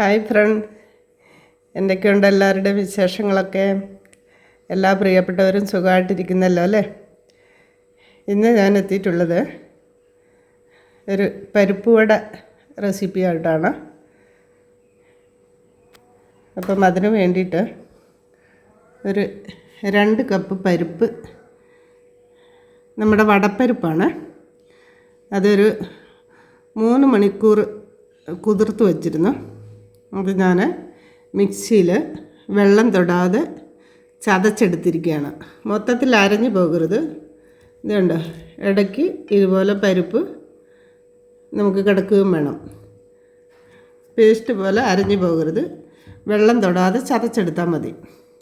Hi front. എന്തൊക്കെയുണ്ട് എല്ലാവരുടെ വിശേഷങ്ങളൊക്കെ? എല്ലാ പ്രിയപ്പെട്ടവരും സുഖമായിട്ടിരിക്കുന്നല്ലോ അല്ലേ? ഇന്ന് ഞാൻ എത്തിയിട്ടുള്ളത് ഒരു പരിപ്പ് വട റെസിപ്പി ആയിട്ടാണ്. അപ്പം അതിന് വേണ്ടിയിട്ട് ഒരു രണ്ട് കപ്പ് പരിപ്പ് നമ്മുടെ വടപ്പരിപ്പാണ്. അതൊരു മൂന്ന് മണിക്കൂർ കുതിർത്ത് വച്ചിരുന്നു. അത് ഞാൻ മിക്സിയിൽ വെള്ളം തൊടാതെ ചതച്ചെടുത്തിരിക്കുകയാണ് മൊത്തത്തിൽ അരഞ്ഞു പോകരുത്. ഇതുണ്ട് ഇടയ്ക്ക് ഇതുപോലെ പരിപ്പ് നമുക്ക് കിടക്കുകയും വേണം. പേസ്റ്റ് പോലെ അരഞ്ഞു പോകരുത്. വെള്ളം തൊടാതെ ചതച്ചെടുത്താൽ മതി.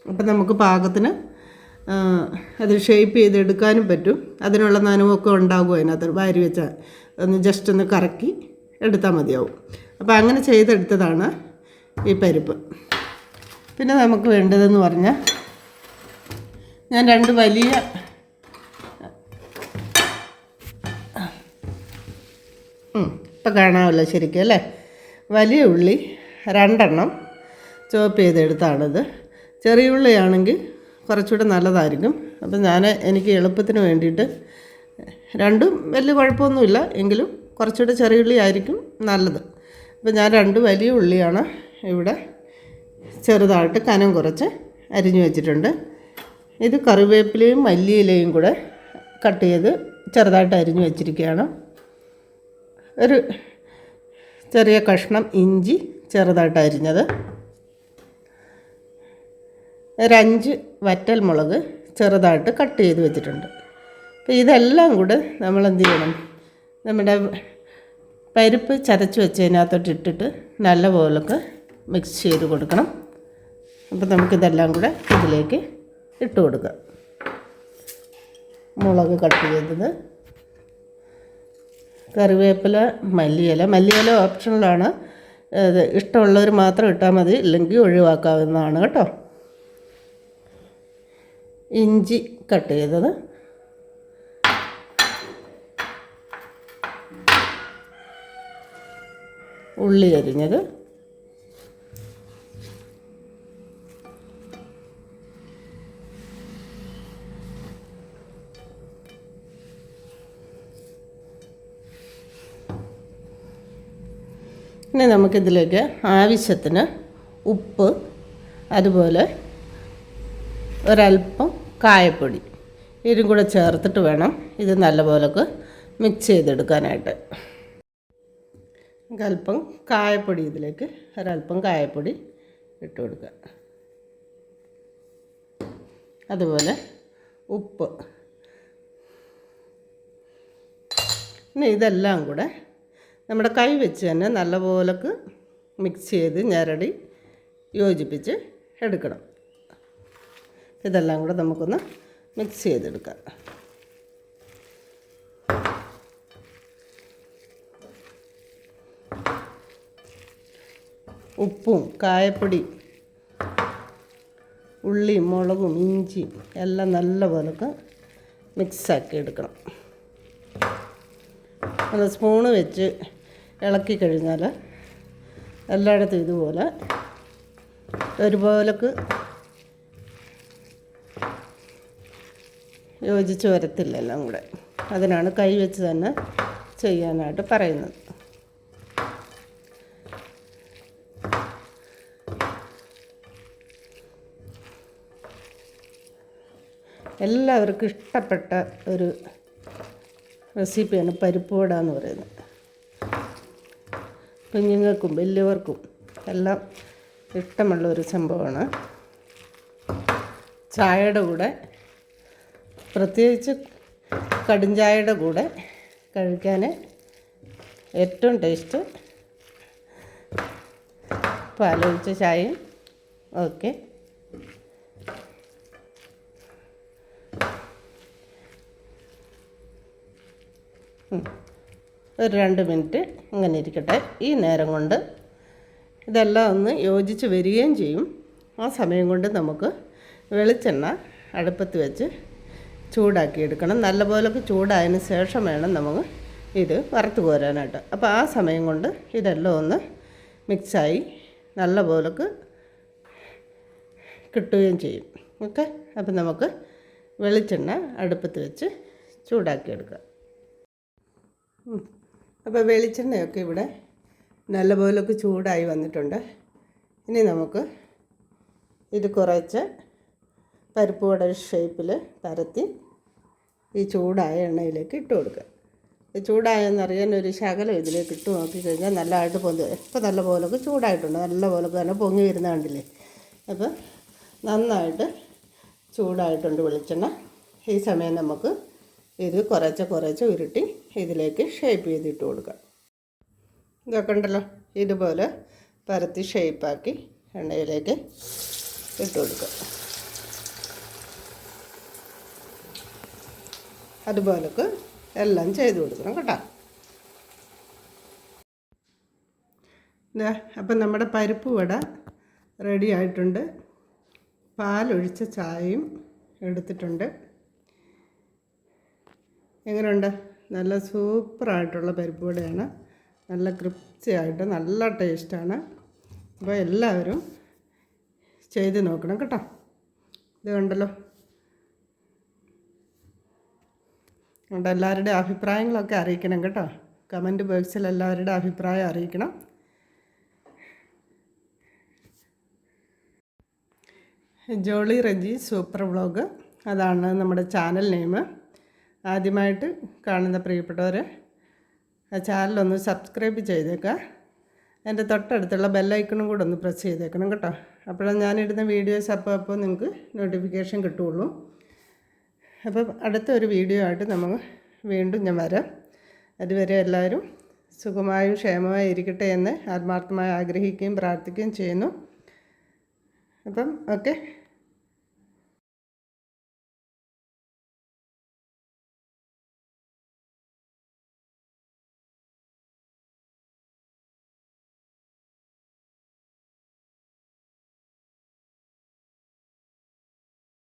അപ്പം നമുക്ക് പാകത്തിന് അത് ഷേപ്പ് ചെയ്തെടുക്കാനും പറ്റും. അതിനുള്ള നനവൊക്കെ ഉണ്ടാകും അതിനകത്ത്. വാരി വെച്ചാൽ ഒന്ന് ജസ്റ്റ് ഒന്ന് കറക്കി എടുത്താൽ മതിയാവും. അപ്പോൾ അങ്ങനെ ചെയ്തെടുത്തതാണ് ഈ പരിപ്പ്. പിന്നെ നമുക്ക് വേണ്ടതെന്ന് പറഞ്ഞാൽ ഞാൻ രണ്ട് വലിയ ഇപ്പം കാണാമല്ലോ ശരിക്കും അല്ലേ? വലിയ ഉള്ളി രണ്ടെണ്ണം ചോപ്പ് ചെയ്തെടുത്താണിത്. ചെറിയ ഉള്ളിയാണെങ്കിൽ കുറച്ചുകൂടെ നല്ലതായിരിക്കും. അപ്പം ഞാൻ എനിക്ക് എളുപ്പത്തിന് വേണ്ടിയിട്ട് രണ്ടും വലിയ കുഴപ്പമൊന്നുമില്ല. എങ്കിലും കുറച്ചുകൂടെ ചെറിയ ഉള്ളി ആയിരിക്കും നല്ലത്. അപ്പം ഞാൻ രണ്ട് വലിയ ഉള്ളിയാണ് ഇവിടെ ചെറുതായിട്ട് കനം കുറച്ച് അരിഞ്ഞു വെച്ചിട്ടുണ്ട്. ഇത് കറിവേപ്പിലയും മല്ലിയിലയും കൂടെ കട്ട് ചെയ്ത് ചെറുതായിട്ട് അരിഞ്ഞു വെച്ചിരിക്കുകയാണ്. ഒരു ചെറിയ കഷ്ണം ഇഞ്ചി ചെറുതായിട്ട് അരിഞ്ഞത്. ഒരഞ്ച് വറ്റൽ മുളക് ചെറുതായിട്ട് കട്ട് ചെയ്ത് വെച്ചിട്ടുണ്ട്. അപ്പോൾ ഇതെല്ലാം കൂടെ നമ്മൾ എന്ത് ചെയ്യണം? നമ്മുടെ പരിപ്പ് ചതച്ച് വെച്ചതിനകത്തോട്ട് ഇട്ടിട്ട് നല്ല പോലൊക്കെ മിക്സ് ചെയ്ത് കൊടുക്കണം. അപ്പോൾ നമുക്കിതെല്ലാം കൂടെ ഇതിലേക്ക് ഇട്ട് കൊടുക്കാം. മുളക് കട്ട് ചെയ്തത്. കറിവേപ്പില മല്ലിയില. മല്ലിയില ഓപ്ഷണലാണ് ഇത് ഇഷ്ടമുള്ളവർ മാത്രം ഇട്ടാൽ മതി. ഇല്ലെങ്കിൽ ഒഴിവാക്കാവുന്നതാണ് കേട്ടോ. ഇഞ്ചി കട്ട് ചെയ്തത്. ഉള്ളി അരിഞ്ഞത്. ഇനി നമുക്കിതിലേക്ക് ആവശ്യത്തിന് ഉപ്പ് അതുപോലെ ഒരല്പം കായപ്പൊടി. ഇതും കൂടെ ചേർത്തിട്ട് വേണം ഇത് നല്ലപോലൊക്കെ മിക്സ് ചെയ്തെടുക്കാനായിട്ട്. അല്പം കായപ്പൊടി ഇതിലേക്ക് ഒരല്പം കായപ്പൊടി ഇട്ട് കൊടുക്കുക. അതുപോലെ ഉപ്പ്. ഇനി ഇതെല്ലാം കൂടെ നമ്മുടെ കൈ വെച്ച് തന്നെ നല്ലപോലക്ക് മിക്സ് ചെയ്ത് ഞരടി യോജിപ്പിച്ച് എടുക്കണം. ഇതെല്ലാം കൂടെ നമുക്കൊന്ന് മിക്സ് ചെയ്തെടുക്കാം. ഉപ്പും കായപ്പൊടി ഉള്ളിയും മുളകും ഇഞ്ചിയും എല്ലാം നല്ലപോലൊക്കെ മിക്സാക്കി എടുക്കണം. അത് സ്പൂണ് വെച്ച് ഇളക്കി കഴിഞ്ഞാൽ എല്ലായിടത്തും ഇതുപോലെ ഒരുപോലക്ക് യോജിച്ച് വരത്തില്ല എല്ലാം കൂടെ. അതിനാണ് കൈ വെച്ച് തന്നെ ചെയ്യാനായിട്ട് പറയുന്നത്. എല്ലാവർക്കും ഇഷ്ടപ്പെട്ട ഒരു റെസിപ്പിയാണ് പരിപ്പ് വട എന്ന് പറയുന്നത്. കുഞ്ഞുങ്ങൾക്കും വലിയവർക്കും എല്ലാം ഇഷ്ടമുള്ള ഒരു സംഭവമാണ്. ചായയുടെ കൂടെ പ്രത്യേകിച്ച് കടുംചായയുടെ കൂടെ കഴിക്കാൻ ഏറ്റവും ടേസ്റ്റ് പാലൊഴിച്ച ചായയും ഓക്കെ ഒരു രണ്ട് മിനിറ്റ് ഇങ്ങനെ ഇരിക്കട്ടെ. ഈ നേരം കൊണ്ട് ഇതെല്ലാം ഒന്ന് യോജിച്ച് വരികയും ചെയ്യും. ആ സമയം കൊണ്ട് നമുക്ക് വെളിച്ചെണ്ണ അടുപ്പത്ത് വെച്ച് ചൂടാക്കി എടുക്കണം. നല്ലപോലൊക്കെ ചൂടായതിന് ശേഷം വേണം നമുക്ക് ഇത് വറുത്ത് കോരാനായിട്ട്. അപ്പോൾ ആ സമയം കൊണ്ട് ഇതെല്ലാം ഒന്ന് മിക്സായി നല്ല പോലൊക്കെ കിട്ടുകയും ചെയ്യും. ഓക്കെ? അപ്പം നമുക്ക് വെളിച്ചെണ്ണ അടുപ്പത്ത് വെച്ച് ചൂടാക്കി എടുക്കാം. ഉം. അപ്പോൾ വെളിച്ചെണ്ണയൊക്കെ ഇവിടെ നല്ലപോലൊക്കെ ചൂടായി വന്നിട്ടുണ്ട്. ഇനി നമുക്ക് ഇത് കുറച്ച് പരിപ്പ് വട ഷേപ്പിൽ പരത്തി ഈ ചൂടായ എണ്ണയിലേക്ക് ഇട്ട് കൊടുക്കുക. ഈ ചൂടായെന്നറിയാൻ ഒരു ശകലം ഇതിലേക്ക് ഇട്ട് നോക്കി കഴിഞ്ഞാൽ നല്ലതായിട്ട് പൊന്തി ഇപ്പോൾ നല്ല പോലൊക്കെ ചൂടായിട്ടുണ്ട്. നല്ല പോലൊക്കെ തന്നെ പൊങ്ങി വരുന്ന കണ്ടില്ലേ? അപ്പോൾ നന്നായിട്ട് ചൂടായിട്ടുണ്ട് വെളിച്ചെണ്ണ. ഈ സമയം നമുക്ക് ഇത് കുറച്ച് കുറച്ച് ഉരുട്ടി ഇതിലേക്ക് ഷേപ്പ് ചെയ്തിട്ട് കൊടുക്കുക. ഇതൊക്കെ ഉണ്ടല്ലോ ഇതുപോലെ പരത്തി ഷേപ്പാക്കി എണ്ണയിലേക്ക് ഇട്ട് കൊടുക്കുക. അതുപോലൊക്കെ എല്ലാം ചെയ്ത് കൊടുക്കണം കേട്ടോ. ഇതാ അപ്പം നമ്മുടെ പരിപ്പ് വട റെഡി ആയിട്ടുണ്ട്. പാലൊഴിച്ച ചായയും എടുത്തിട്ടുണ്ട്. എങ്ങനെയുണ്ട്? നല്ല സൂപ്പറായിട്ടുള്ള പരിപ്പ് വടയാണ്. നല്ല കൃപ്തിയായിട്ട് നല്ല ടേസ്റ്റാണ്. അപ്പോൾ എല്ലാവരും ചെയ്ത് നോക്കണം കേട്ടോ. ഇത് കണ്ടല്ലോ. അതുകൊണ്ട് എല്ലാവരുടെയും അഭിപ്രായങ്ങളൊക്കെ അറിയിക്കണം കേട്ടോ. കമന്റ് ബോക്സിൽ എല്ലാവരുടെ അഭിപ്രായം അറിയിക്കണം. Jolly Reji super vlog. അതാണ് നമ്മുടെ ചാനൽ നെയിം. ആദ്യമായിട്ട് കാണുന്ന പ്രിയപ്പെട്ടവരെ ആ ചാനലൊന്ന് സബ്സ്ക്രൈബ് ചെയ്തേക്കുക. എന്റെ തൊട്ടടുത്തുള്ള ബെല്ലൈക്കണും കൂടെ ഒന്ന് പ്രസ് ചെയ്തേക്കണം കേട്ടോ. അപ്പോഴാണ് ഞാനിടുന്ന വീഡിയോസ് അപ്പോൾ അപ്പോൾ നിങ്ങൾക്ക് നോട്ടിഫിക്കേഷൻ കിട്ടുള്ളൂ അപ്പം അടുത്ത ഒരു വീഡിയോ ആയിട്ട് നമുക്ക് വീണ്ടും ഞാൻ വരാം. അതുവരെ എല്ലാവരും സുഖമായും ക്ഷേമമായി ഇരിക്കട്ടെ എന്ന് ആത്മാർത്ഥമായി ആഗ്രഹിക്കുകയും പ്രാർത്ഥിക്കുകയും ചെയ്യുന്നു. അപ്പം ഓക്കെ